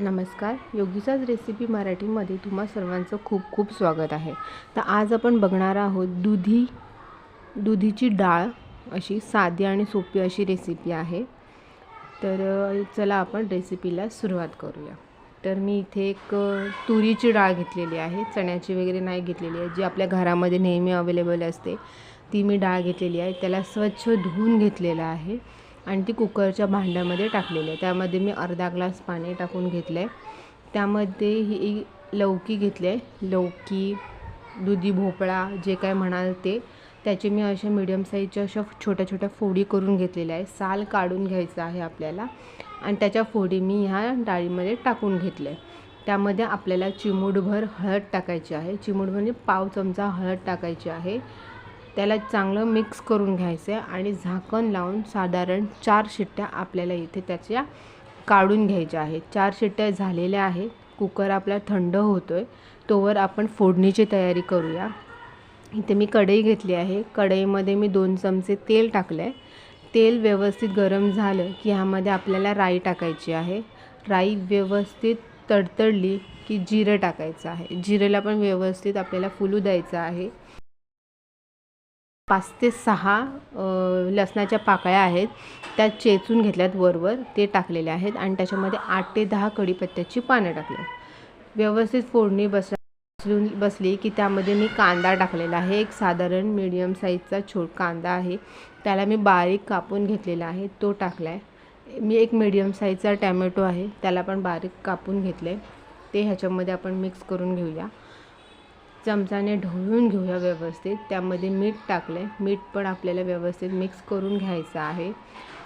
नमस्कार योगीचाच रेसिपी मराठीमध्ये तुम्हा सर्वांचं खूप खूप स्वागत आहे. तर आज आपण बघणार आहोत दुधी दुधीची डाळ अशी साधी आणि सोपी अशी रेसिपी आहे. तर चला आपण रेसिपीला सुरुवात करूया. तर मी इथे एक तुरीची डाळ घेतलेली आहे. चण्याची वगैरे नाही घेतलेली आहे. जी आपल्या घरामध्ये नेहमी अवेलेबल असते ती मी डाळ घेतलेली आहे. त्याला स्वच्छ धुवून घेतलेलं आहे. आणि ती कुकरच्या भांड्यामध्ये टाकलेली आहे. त्यामध्ये मी अर्धा ग्लास पाणी टाकून घेतलं आहे त्यामध्ये ही लौकी घेतली आहे. लौकी दुधी भोपळा जे काय म्हणाल ते. त्याचे मी अशा मिडियम साईजच्या अशा छोट्या छोट्या फोडी करून घेतलेल्या आहे. साल काढून घ्यायचं आहे आपल्याला. आणि त्याच्या फोडी मी ह्या डाळीमध्ये टाकून घेतल्या. आहे त्यामध्ये आपल्याला चिमूटभर हळद टाकायची आहे. चिमूटभर म्हणजे पाव चमचा हळद टाकायची आहे. त्याला चांगलं मिक्स करून घ्यायचं आहे आणि झाकण लावून साधारण चार शिट्ट्या आपल्याला इथे त्याच्या काढून घ्यायच्या आहेत. चार शिट्ट्या झालेल्या आहेत. कुकर आपला थंड होतो आहे तोवर आपण फोडणीची तयारी करूया. इथे मी कढई घेतली आहे. कढईमध्ये मी दोन चमचे तेल टाकलं आहे तेल व्यवस्थित गरम झालं की ह्यामध्ये आपल्याला राई टाकायची आहे. राई व्यवस्थित तडतडली की जिरं टाकायचं आहे. जिरेला पण व्यवस्थित आपल्याला फुलू द्यायचं आहे. पाच ते सहा लसणाच्या पाकळ्या आहेत. त्या चेचून घेतल्यात वरवर. ते टाकलेले आहेत आणि त्याच्यामध्ये आठ ते दहा कढीपत्त्याची पानं टाकली व्यवस्थित फोडणी बस बसलून बसली की त्यामध्ये मी कांदा टाकलेला आहे. एक साधारण मीडियम साईजचा छोट कांदा आहे. त्याला मी बारीक कापून घेतलेला आहे. तो टाकला आहे मी एक मीडियम साईजचा टॅमॅटो आहे. त्याला पण बारीक कापून घेतलं आहे ते ह्याच्यामध्ये आपण मिक्स करून घेऊया. चमचाने ढवळून घेऊया व्यवस्थित. त्यामध्ये मीठ टाकलं आहे मीठ पण आपल्याला व्यवस्थित मिक्स करून घ्यायचं आहे.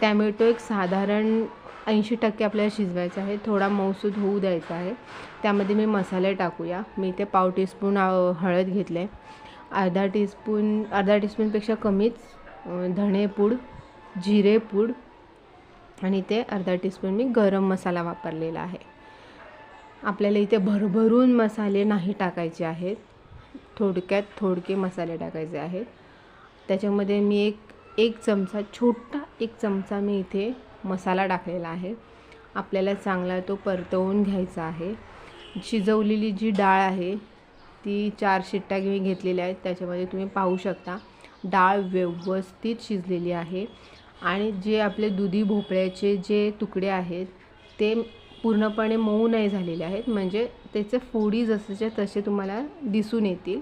टॅमॅटो एक साधारण ऐंशी टक्के आपल्याला शिजवायचा आहे. थोडा मऊसूद होऊ द्यायचा आहे. त्यामध्ये मी मसाले टाकूया. मी इथे पाव टीस्पून हळद घेतले अर्धा टीस्पून अर्धा टीस्पूनपेक्षा कमीच धणेपूड जिरेपूड आणि ते अर्धा टीस्पून मी गरम मसाला वापरलेला आहे. आपल्याला इथे भरभरून मसाले नाही टाकायचे आहेत. थोडक्यात थोडके मसाले टाकायचे आहेत. त्याच्यामध्ये मी एक एक चमचा छोटा एक चमचा मी इथे मसाला टाकलेला आहे. आपल्याला चांगला तो परतवून घ्यायचा आहे. शिजवलेली जी डाळ आहे ती चार शिट्ट्या मी घेतलेल्या आहेत. त्याच्यामध्ये तुम्ही पाहू शकता डाळ व्यवस्थित शिजलेली आहे. आणि जे आपले दुधी भोपळ्याचे जे तुकडे आहेत ते पूर्णपणे मऊ नाही झालेले आहेत. म्हणजे त्याचे फोडी जसेचे तसे तुम्हाला दिसून येतील.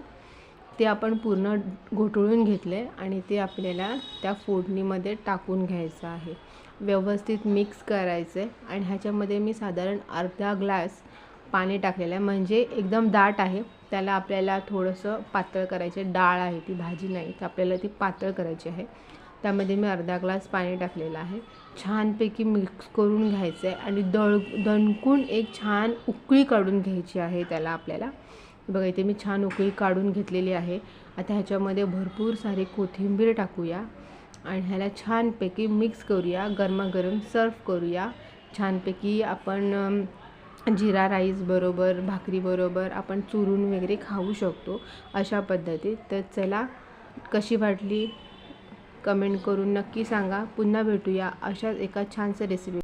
ते आपण पूर्ण घोटळून घेतले आणि ते आपल्याला त्या फोडणीमध्ये टाकून घ्यायचं आहे. व्यवस्थित मिक्स करायचं आहे आणि ह्याच्यामध्ये मी साधारण अर्धा ग्लास पाणी टाकलेलं आहे. म्हणजे एकदम दाट आहे. त्याला आपल्याला थोडंसं पातळ करायचे. डाळ आहे ती भाजी नाही तर आपल्याला ती पातळ करायची आहे. त्यामध्ये मी अर्धा ग्लास पाणी टाकलेलं आहे. छानपैकी मिक्स करून घ्यायचं आहे आणि दळ दणकून एक छान उकळी काढून घ्यायची आहे त्याला आपल्याला. बघा इथे मी छान उकळी काढून घेतलेली आहे. आता ह्याच्यामध्ये भरपूर सारी कोथिंबीर टाकूया आणि ह्याला छानपैकी मिक्स करूया गरमागरम सर्व करूया. छानपैकी आपण जिरा राईस बरोबर भाकरीबरोबर आपण चुरून वगैरे खाऊ शकतो अशा पद्धतीत. तर चला कशी वाटली? कमेंट करून नक्की सांगा. पुन्हा भेटूया अशाच एका छानसं रेसिपी